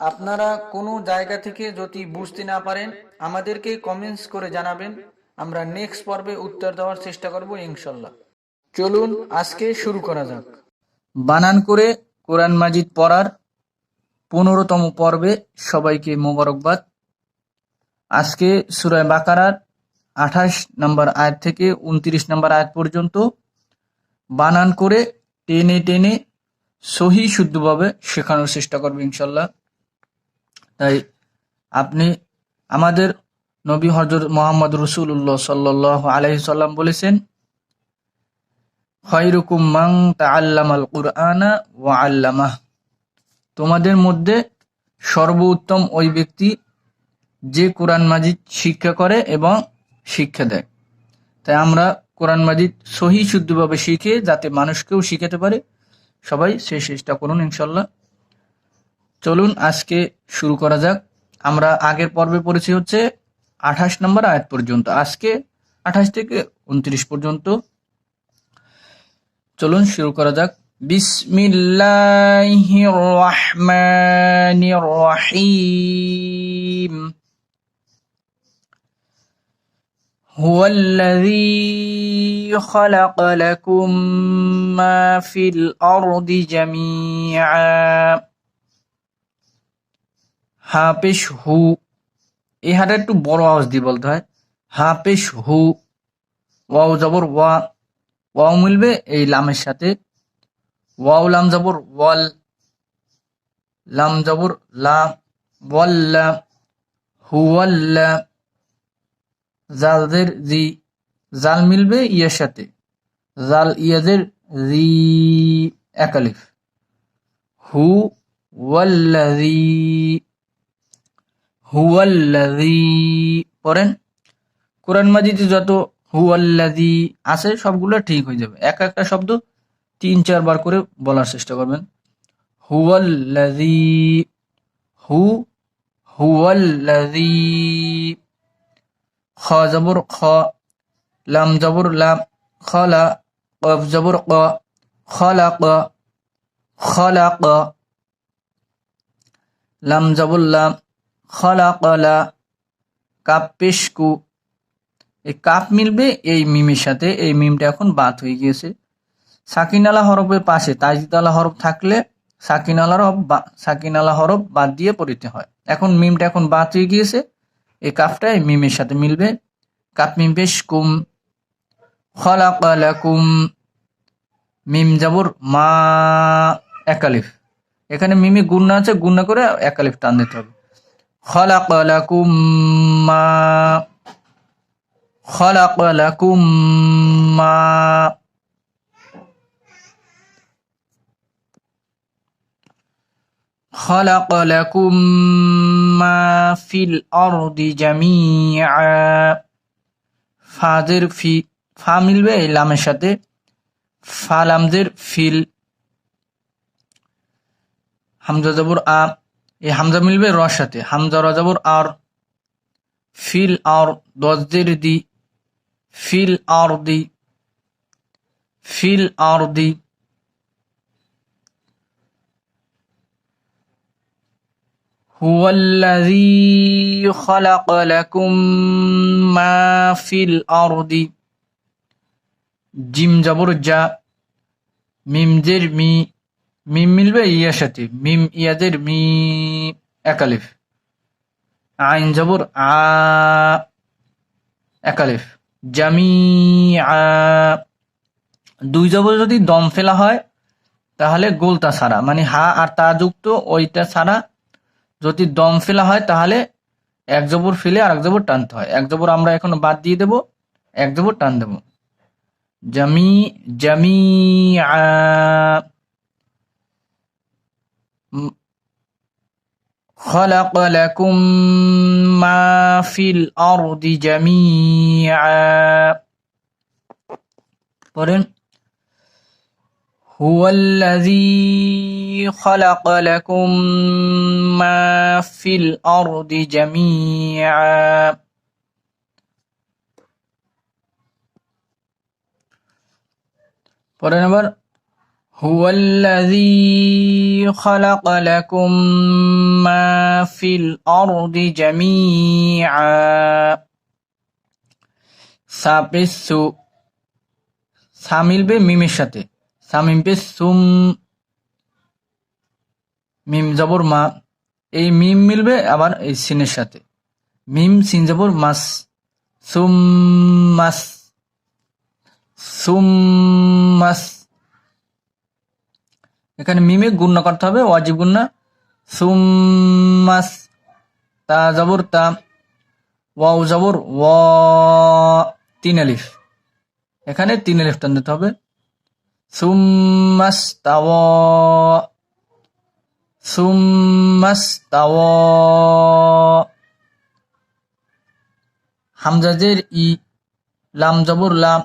আপনারা কোনো জায়গা থেকে যদি বুঝতে না পারেন আমাদেরকে কমেন্টস করে জানাবেন। আমরা নেক্সট পর্বে উত্তর দেওয়ার চেষ্টা করব ইনশাল্লাহ। চলুন, আজকে শুরু করা যাক। বানান করে কোরআন মাজিদ পড়ার পনেরোতম পর্বে সবাইকে মোবারকবাদ। আজকে সুরায় বাকারার আঠাশ নম্বর আয়াত থেকে উনত্রিশ নম্বর আয়াত পর্যন্ত বানান করে টেনে টেনে সহি শুদ্ধভাবে শেখানোর চেষ্টা করবে ইনশাল্লাহ। তাই আপনি আমাদের নবী হজরত মোহাম্মদ রসুল্লাহ সাল্লাহ আলহিসাল্লাম বলেছেন কুরআনা তোমাদের মধ্যে সর্বোত্তম ওই ব্যক্তি যে কোরআন মাজিদ শিক্ষা করে এবং শিক্ষা দেয়। তাই আমরা কোরআন মাজিদ সহি শুদ্ধভাবে শিখে যাতে মানুষকেও শিখাতে পারে। সবাই সেই চেষ্টা করুন ইনশাল্লাহ চলুন আজকে শুরু করা যাক আমরা আগের পর্বে পড়েছি হচ্ছে আঠাশ নম্বর আয়াত পর্যন্ত আজকে আঠাশ থেকে উনত্রিশ পর্যন্ত চলুন শুরু করা যাক বিসমিল্লাহির রহমানির রহিম هو الذي خلق لكم ما في الأرض جميعا হা পেশ হু। এই হাটা একটু বড় আওয়াজ দিয়ে বলতে হয়। হা পেশ হু। ওয়াও জবর ওয়া। ওয়াও মিলবে এই লামের সাথে। ওয়াও লাম জবর ওয়াল। লাম জবর লা। ওয়াল্লা হুয়াল্লা জালদের জি। জাল মিলবে ইয়ের সাথে। জাল ইয়াদের রি একালিফ। হু ওয়াল্লাযী হুয়াল্লাযী পড়েন। কোরআন মাজিদে যত হুয়াল্লাযী আছে, সবগুলো ঠিক হয়ে যাবে। এক একটা শব্দ তিন, চারবার করে বলার চেষ্টা করবেন। হুয়াল্লাযী, হু, হুয়াল্লাযী, খ জবর খ, লাম জবর লাম খলা কফ জবর ক খলাক খলাক লাম জবর লাম খলাকলা কাপ পেশকু এই কাপ মিলবে এই মিমের সাথে, এই মিমটা এখন বাদ হয়ে গিয়েছে। সাকিনালা হরফের পাশে তাজিদালা হরফ থাকলে সাকিনালা হরফ সাকিনালা হরফ বাদ দিয়ে পড়িতে হয়। এখন মিমটা এখন বাদ হয়ে গিয়েছে। এই কাপটা এই মিমের সাথে মিলবে। কাপ মিম পেশ কুম। মিম জাবর মা একালিফ। এখানে মিমি গুন্না আছে গুন্না করে একালিফ টান দিতে হবে। খলাকালাকুম মা খলাকালাকুম মা خلق لكم ما في الأرض جميعا ফাদের ফি ফা মিলবে এই লামের সাথে ফা লামদের ফিল হামজা জবর আ এই হামজা মিলবে রর সাথে হামজা রজাবর আর ফিল আর দজদের দি ফিল আর দি ফিল আর দি هو الذي خلق لكم ما في الأرض জিম জবর যা মিমজের মি মিম মিলবে ইয়ার সাথে। মিম ইয়াদের, মি একালিফ। আইন জবর, আ একালিফ। জামিআ। দুই জবর যদি দম ফেলা হয়, তাহলে গোলতা ছাড়া। মানে হা আর তা যুক্ত, ওইটা ছাড়া যদি দম ফেলা হয়, তাহলে এক জবর ফেলে আর এক জবর টানতে হয়। এক জবর আমরা এখন বাদ দিয়ে দেব, এক জবর টান দেব। জামি, জামিআ। خلق لكم ما في الأرض جميعا পড়েন هو الذي خلق لكم ما في الأرض جميعا পড়েন আবার هو الذي خلق لكم ما في الأرض جميعا সাপেসু সা মিলবে মিমের সাথে সা মিমবে সুম মিম জবর মা এই মিম মিলবে আবার এই সিনের সাথে মিম সিন জবর মাস সুম মাস সুম মাস এখানে মিমে গুণ্য করতে হবে, ওয়াজিব গুণ্য সুম্মাস তা জবর, তা ওয়াও জবর, ওয়া তিন আলিফ। এখানে তিন আলিফ টান দিতে হবে। সুম্মাস তাও সুম্মাস তাও হামজাজের ই, লাম জবর, লাম।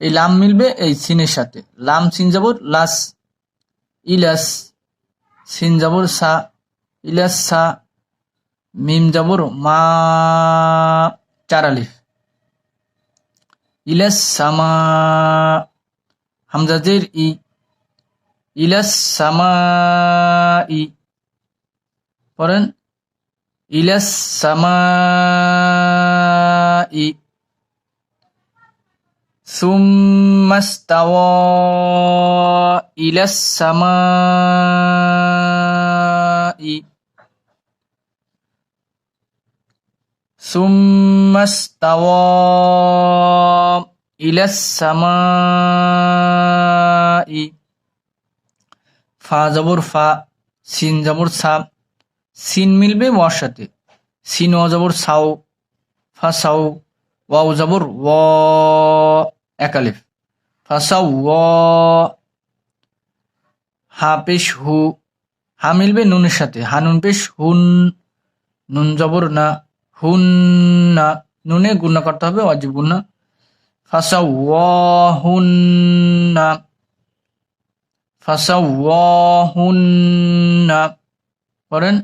এই লাম মিলবে এই সিনের সাথে। লাম, সিন জবর, লাস ইলাস, সিন জবর সা, ইলাস সা, মিম জবর মা, চার আলিফ। ইলাস সামা, হামজাজের ই। ইলাস সামা ই। পড়েন, ইলাস সামা ই। ثم استوى إلى السماء ثم استوى إلى السماء ফ জবর ফা সিন জবর সা সিন মিলবে ওয়ার সাথে সিন ও জবর সাউ ফা সাউ ওয়াও জবর ওয়া একালিফ হা পেশ হু। হা মিলবে নুনের সাথে। হা নুন পেশ হুন। নুন জবর না। হুন না। নুনে গুণা করতে হবে অজিব গুণা ফাসাউ হুন না। ফাসাউ হুন না পড়েন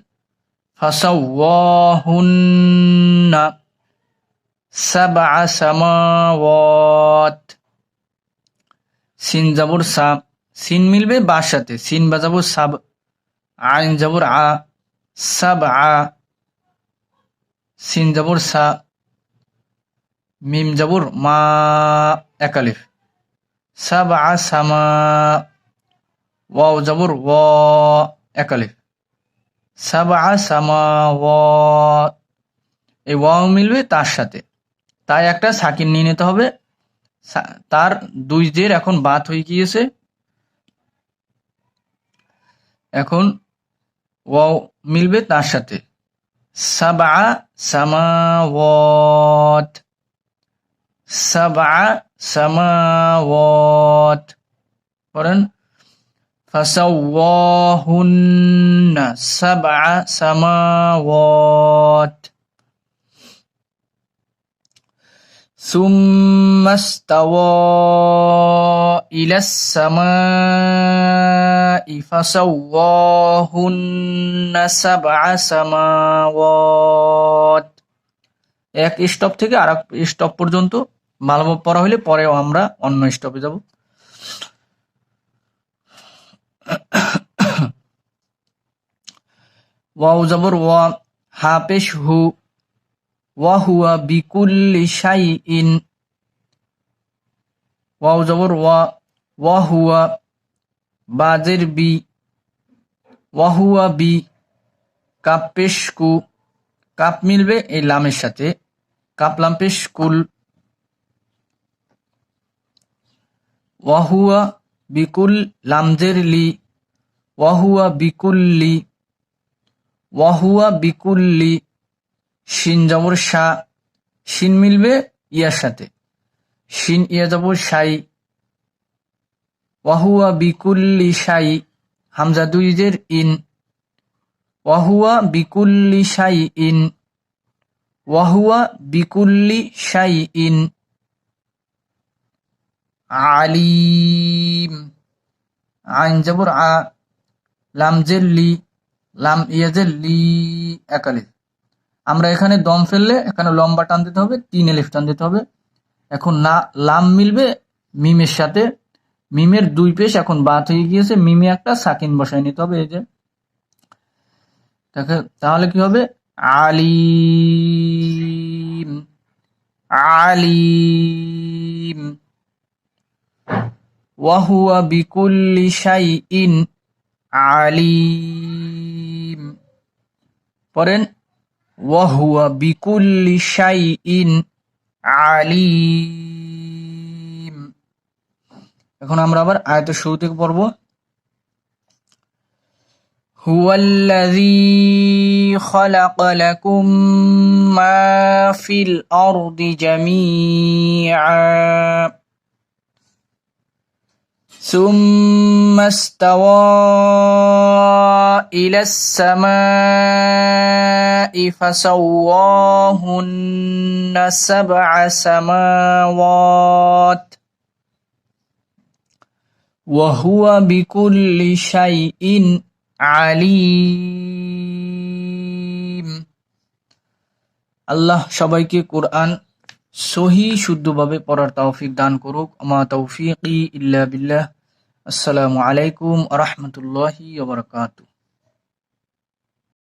ফাসাউ হুন না সাবা সামাওয়াত সিন জাবর সাব, সিন মিলবে বার সাথে, সিন বাজাবো সাব আইন জাবর আ, সাব আ, সিন জাবর সা, মিম জাবর মা একালিফ সাব আ সামা ওয়াও জাবর ওয়া একালিফ সাব আ সামা ওয়া, এই ওয়াও মিলবে তার সাথে। তাই একটা সাকিন নিয়ে নিতে হবে। তার দুই জের এখন বাত হয়ে গিয়েছে। এখন ওয়াও মিলবে তার সাথে। সাবা সামাওয়াত। সাবা সামাওয়াত। পড়েন, ফাসাওয়াহুন্না সাবা সামাওয়াত। ثم استوى إلى السماء فسواهن سبع سماوات এক স্টপ থেকে আর এক স্টপ পর্যন্ত ভালোভাবে পড়া হলে পরেও আমরা অন্য স্টপে যাব ওয়াও জবর ওয়া হা পেশ হু ওয়াহুয়া বিকুল্লি শাইইন। ওয়াও জবর ওয়া, ওয়াহুয়া বাজের বি, ওয়াহুয়া বি, কাপ পেশ কাপ মিলবে এই লামের সাথে কাপলাম পেশ ওয়াহুয়া বিকুল লামজের লি, ওয়াহুয়া বিকুল্লি ওয়াহুয়া বিকুল্লি জবর শা, শিন মিলবে ইয়ার সাথে। শিন ইয়া জবর সাই ওয়াহুয়া বিকুল্লি সাই Hamza দুইজের in. ওয়াহুয়া বিকুল্লি Sai in, ওয়াহুয়া বিকুল্লি Sai in. আলিম, আইন যাবর আ, লাম জের লি লাম ইয়াজের লি একালিফ আমরা এখানে দম ফেললে এখানে লম্বা টান দিতে হবে তিন এলিফ টান দিতে হবে। এখন না, লাম মিলবে মিমের সাথে। মিমের দুই পেশ এখন বাদ হয়ে গিয়েছে, মিমে একটা সাকিন বসায় নিতে হবে, এই যে। তাহলে কি হবে? আলিম আলিম। ওয়াহুয়া বিকুল্লি শাইইন আলিম। পড়েন ওয়াহুয়া বিকুল্লি শাইইন আলিম এখন আমরা আবার আয়তের শুরু থেকে পড়বো هو الذي خلق لكم ما في الأرض جميعا ثم استوى إلى السماء فسواهن سبع سماوات وهو بكل شيء আলিম আল্লাহ সবাইকে কোরআন সহি শুদ্ধভাবে পড়ার তৌফিক দান করুক। আমা তৌফিক ইল্লা বিল্লাহ। আসসালামু আলাইকুম রহমতুল্লাহি